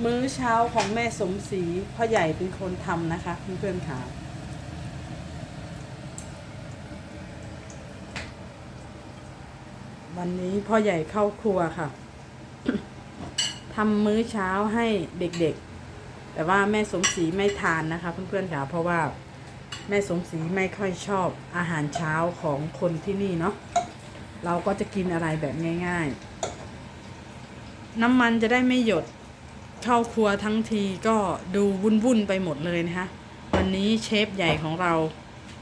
มื้อเช้าของแม่สมศรีพ่อใหญ่เป็นคนทำนะคะเพื่อนๆค่ะวันนี้พ่อใหญ่เข้าครัวค่ะทำมื้อเช้าให้เด็กๆ แต่ว่าแม่สมศรีไม่ทานนะคะ เพื่อนๆค่ะเพราะว่าแม่สมศรีไม่ค่อยชอบอาหารเช้าของคนที่นี่เนาะเราก็จะกินอะไรแบบง่าย ๆ น้ำมันจะได้ไม่หยด เข้าครัวทั้งทีก็ดูวุ่นๆไปหมดเลยนะคะวันนี้เชฟใหญ่ของเรา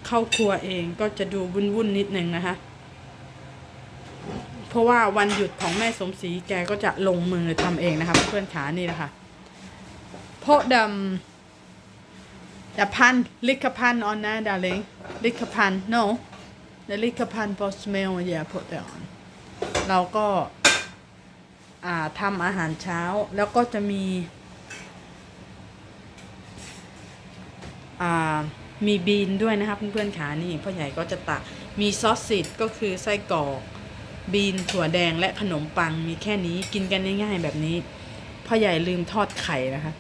เข้าครัวเองก็จะดูวุ่นๆนิดนึงนะคะเพราะว่าวันหยุดของแม่สมศรีแกก็จะลงมือทำเองนะคะเพื่อนขานี่นะคะโพะดำดาพันลิกพัน on นะ darling ลิกพัน no the ลิกพัน for smell yeah put that on เราก็ ทำอาหารเช้าแล้วก็จะมีอ่ามีบีนด้วยนะครับเพื่อนๆขานี่พ่อใหญ่ก็จะตักมีซอสซิดก็คือไส้กรอกบีนถั่วแดงและขนมปังมีแค่นี้กินกันง่ายๆแบบนี้พ่อใหญ่ลืมทอดไข่นะคะ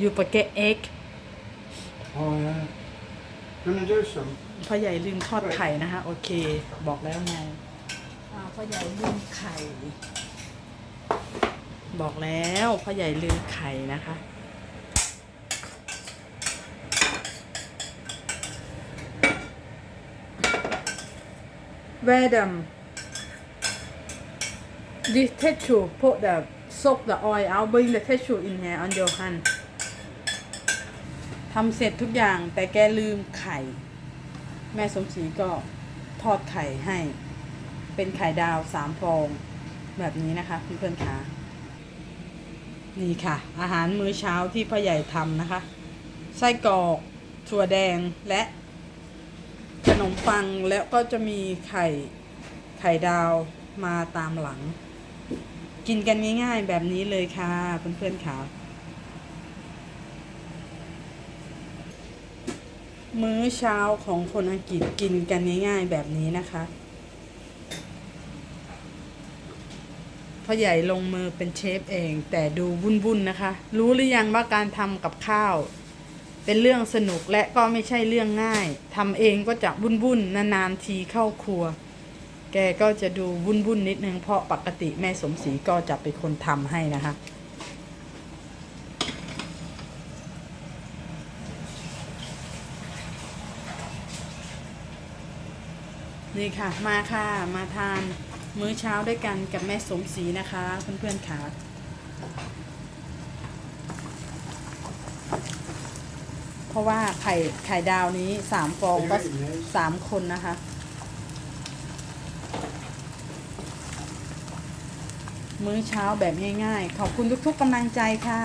ยูปาเกะเอ็ก Oh, yeah. Gonna do some. พ่อใหญ่ลืมทอดไข่นะคะโอเค บอกแล้วไงอ่าพ่อใหญ่ลืมไข่ บอกแล้วพ่อใหญ่ลืมไข่นะคะ Where the this tissue put the soak the oil out bring the tissue in here on your hand ทำเสร็จทุกอย่างแต่แกลืมไข่ แม่สมศรีก็ทอดไข่ให้ เป็นไข่ดาวสามฟอง แบบนี้นะคะเพื่อนๆคะ นี่ค่ะ อาหารมื้อเช้าที่พ่อใหญ่ทำนะคะ ไส้กรอกถั่วแดงและขนมปังแล้วก็จะมีไข่ไข่ดาวมาตามหลัง กินกันง่ายๆแบบนี้เลยค่ะเพื่อนๆค่ะมื้อเช้าของคนอังกฤษกินกันง่ายๆแบบนี้นะคะ พ่อใหญ่ลงมือเป็นเชฟเอง แต่ดูวุ่นๆนะคะ รู้หรือยังว่าการทำกับข้าว เป็นเรื่องสนุกและก็ไม่ใช่เรื่องง่ายทำเองก็จะวุ่นๆนานๆทีเข้าครัว แกก็จะดูวุ่นๆนิดนึงเพราะปกติแม่สมศรีก็จะเป็นคนทำให้นะคะนี่ค่ะ มาค่ะ มาทาน มื้อเช้าด้วยกันกับแม่สมศรีนะคะเพื่อนๆค่ะเพราะว่าไข่ไข่ดาวนี้สามฟองก็สามคนนะคะ มื้อเช้าแบบง่ายๆ ขอบคุณทุกๆกำลังใจค่ะ